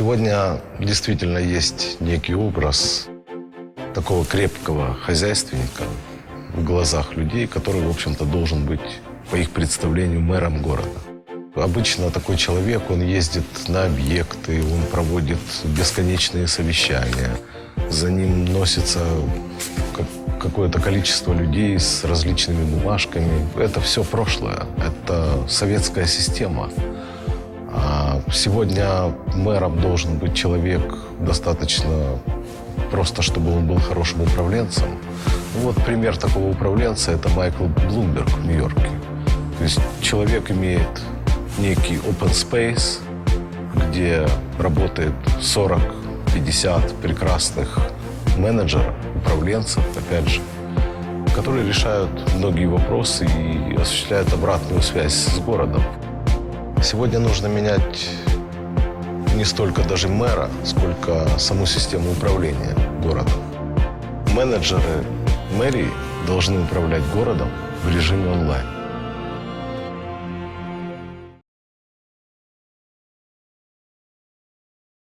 Сегодня действительно есть некий образ такого крепкого хозяйственника в глазах людей, который, в общем-то, должен быть, по их представлению, мэром города. Обычно такой человек, он ездит на объекты, он проводит бесконечные совещания. За ним носится ка- какое-то количество людей с различными бумажками. Это все прошлое, это советская система. Сегодня мэром должен быть человек достаточно просто, чтобы он был хорошим управленцем. Ну Вот пример такого управленца – это Майкл Блумберг в Нью-Йорке. То есть человек имеет некий open space, где работает 40-50 прекрасных менеджеров, управленцев, опять же, которые решают многие вопросы и осуществляют обратную связь с городом. Сегодня нужно менять не столько даже мэра, сколько саму систему управления городом. Менеджеры мэрии должны управлять городом в режиме онлайн.